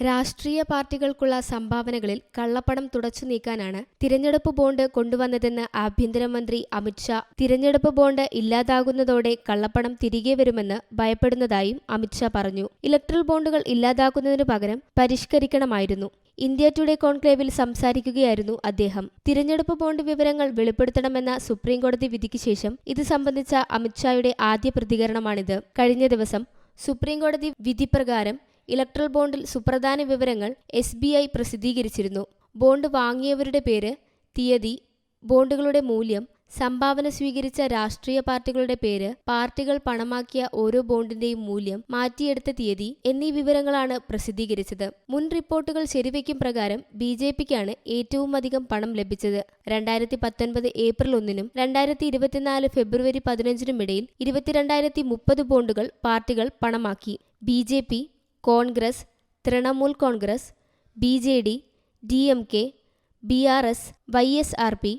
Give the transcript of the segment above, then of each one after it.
രാഷ്ട്രീയ പാർട്ടികൾക്കുള്ള സംഭാവനകളിൽ കള്ളപ്പണം തുടച്ചു നീക്കാനാണ് തിരഞ്ഞെടുപ്പ് ബോണ്ട് കൊണ്ടുവന്നതെന്ന് ആഭ്യന്തരമന്ത്രി അമിത്ഷാ തിരഞ്ഞെടുപ്പ് ബോണ്ട് ഇല്ലാതാകുന്നതോടെ കള്ളപ്പണം തിരികെ വരുമെന്ന് ഭയപ്പെടുന്നതായും അമിത്ഷാ പറഞ്ഞു. ഇലക്ട്രൽ ബോണ്ടുകൾ ഇല്ലാതാക്കുന്നതിനു പകരം പരിഷ്കരിക്കണമായിരുന്നു. ഇന്ത്യ ടുഡേ കോൺക്ലേവിൽ സംസാരിക്കുകയായിരുന്നു അദ്ദേഹം. തിരഞ്ഞെടുപ്പ് ബോണ്ട് വിവരങ്ങൾ വെളിപ്പെടുത്തണമെന്ന സുപ്രീംകോടതി വിധിക്ക് ശേഷം ഇത് സംബന്ധിച്ച അമിത്ഷായുടെ ആദ്യ പ്രതികരണമാണിത്. കഴിഞ്ഞ ദിവസം സുപ്രീംകോടതി വിധിപ്രകാരം ഇലക്ട്രൽ ബോണ്ടിൽ സുപ്രധാന വിവരങ്ങൾ എസ് ബി ഐ പ്രസിദ്ധീകരിച്ചിരുന്നു. ബോണ്ട് വാങ്ങിയവരുടെ പേര് തീയതി ബോണ്ടുകളുടെ മൂല്യം സംഭാവന സ്വീകരിച്ച രാഷ്ട്രീയ പാർട്ടികളുടെ പേര് പാർട്ടികൾ പണമാക്കിയ ഓരോ ബോണ്ടിന്റെയും മൂല്യം മാറ്റിയെടുത്ത തീയതി എന്നീ വിവരങ്ങളാണ് പ്രസിദ്ധീകരിച്ചത്. മുൻ റിപ്പോർട്ടുകൾ ശരിവയ്ക്കും പ്രകാരം ബി ജെ പിക്കാണ് ഏറ്റവും അധികം പണം ലഭിച്ചത്. രണ്ടായിരത്തി പത്തൊൻപത് ഏപ്രിൽ ഒന്നിനും രണ്ടായിരത്തി ഇരുപത്തിനാല് ഫെബ്രുവരി പതിനഞ്ചിനും ഇടയിൽ ഇരുപത്തിരണ്ടായിരത്തി മുപ്പത് ബോണ്ടുകൾ പാർട്ടികൾ പണമാക്കി. B J P Congress Trinamool Congress B J D D M K B R S Y S R P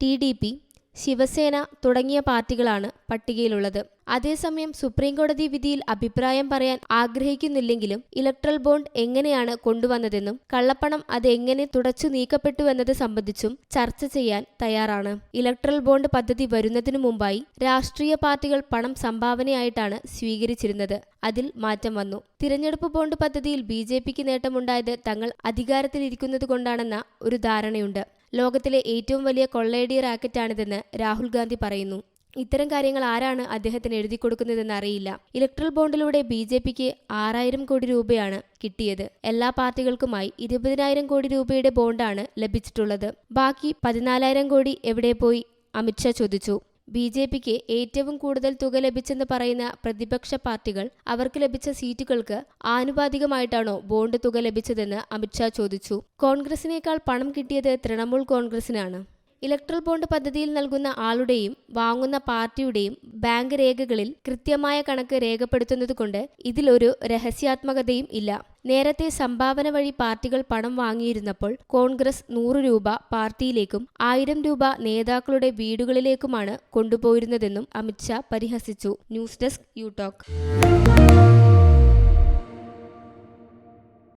T D P Shiv Sena തുടങ്ങിയ പാർട്ടികളാണ് പട്ടികയിലുള്ളത്. അതേസമയം സുപ്രീംകോടതി വിധിയിൽ അഭിപ്രായം പറയാൻ ആഗ്രഹിക്കുന്നില്ലെങ്കിലും ഇലക്ട്രൽ ബോണ്ട് എങ്ങനെയാണ് കൊണ്ടുവന്നതെന്നും കള്ളപ്പണം അത് എങ്ങനെ തുടച്ചു നീക്കപ്പെട്ടുവെന്നത് സംബന്ധിച്ചും ചർച്ച ചെയ്യാൻ തയ്യാറാണ്. ഇലക്ട്രൽ ബോണ്ട് പദ്ധതി വരുന്നതിനു മുമ്പായി രാഷ്ട്രീയ പാർട്ടികൾ പണം സംഭാവനയായിട്ടാണ് സ്വീകരിച്ചിരുന്നത്. അതിൽ മാറ്റം വന്നു. തിരഞ്ഞെടുപ്പ് ബോണ്ട് പദ്ധതിയിൽ ബി ജെ പിക്ക് നേട്ടമുണ്ടായത് തങ്ങൾ അധികാരത്തിലിരിക്കുന്നത് കൊണ്ടാണെന്ന ഒരു ധാരണയുണ്ട്. ലോകത്തിലെ ഏറ്റവും വലിയ കൊള്ളയടി റാക്കറ്റാണിതെന്ന് രാഹുൽ ഗാന്ധി പറയുന്നു. ഇത്തരം കാര്യങ്ങൾ ആരാണ് അദ്ദേഹത്തിന് എഴുതി കൊടുക്കുന്നതെന്ന് അറിയില്ല ഇലക്ട്രൽ ബോണ്ടിലൂടെ ബി ജെ പിക്ക് ആറായിരം കോടി രൂപയാണ് കിട്ടിയത്. എല്ലാ പാർട്ടികൾക്കുമായി ഇരുപതിനായിരം കോടി രൂപയുടെ ബോണ്ടാണ് ലഭിച്ചിട്ടുള്ളത്. ബാക്കി പതിനാലായിരം കോടി എവിടെ പോയി? അമിത്ഷാ ചോദിച്ചു. ബി ജെ പിക്ക് ഏറ്റവും കൂടുതൽ തുക ലഭിച്ചെന്ന് പറയുന്ന പ്രതിപക്ഷ പാർട്ടികൾ അവർക്ക് ലഭിച്ച സീറ്റുകൾക്ക് ആനുപാതികമായിട്ടാണോ ബോണ്ട് തുക ലഭിച്ചതെന്ന് അമിത്ഷാ ചോദിച്ചു. കോൺഗ്രസിനേക്കാൾ പണം കിട്ടിയത് തൃണമൂൽ കോൺഗ്രസിനാണ്. ഇലക്ട്രൽ ബോണ്ട് പദ്ധതിയിൽ നൽകുന്ന ആളുടെയും വാങ്ങുന്ന പാർട്ടിയുടെയും ബാങ്ക് രേഖകളിൽ കൃത്യമായ കണക്ക് രേഖപ്പെടുത്തുന്നതുകൊണ്ട് ഇതിലൊരു രഹസ്യാത്മകതയും ഇല്ല. നേരത്തെ സംഭാവന വഴി പാർട്ടികൾ പണം വാങ്ങിയിരുന്നപ്പോൾ കോൺഗ്രസ് നൂറ് രൂപ പാർട്ടിയിലേക്കും ആയിരം രൂപ നേതാക്കളുടെ വീടുകളിലേക്കുമാണ് കൊണ്ടുപോയിരുന്നതെന്നും അമിത്ഷാ പരിഹസിച്ചു. News desk U talk.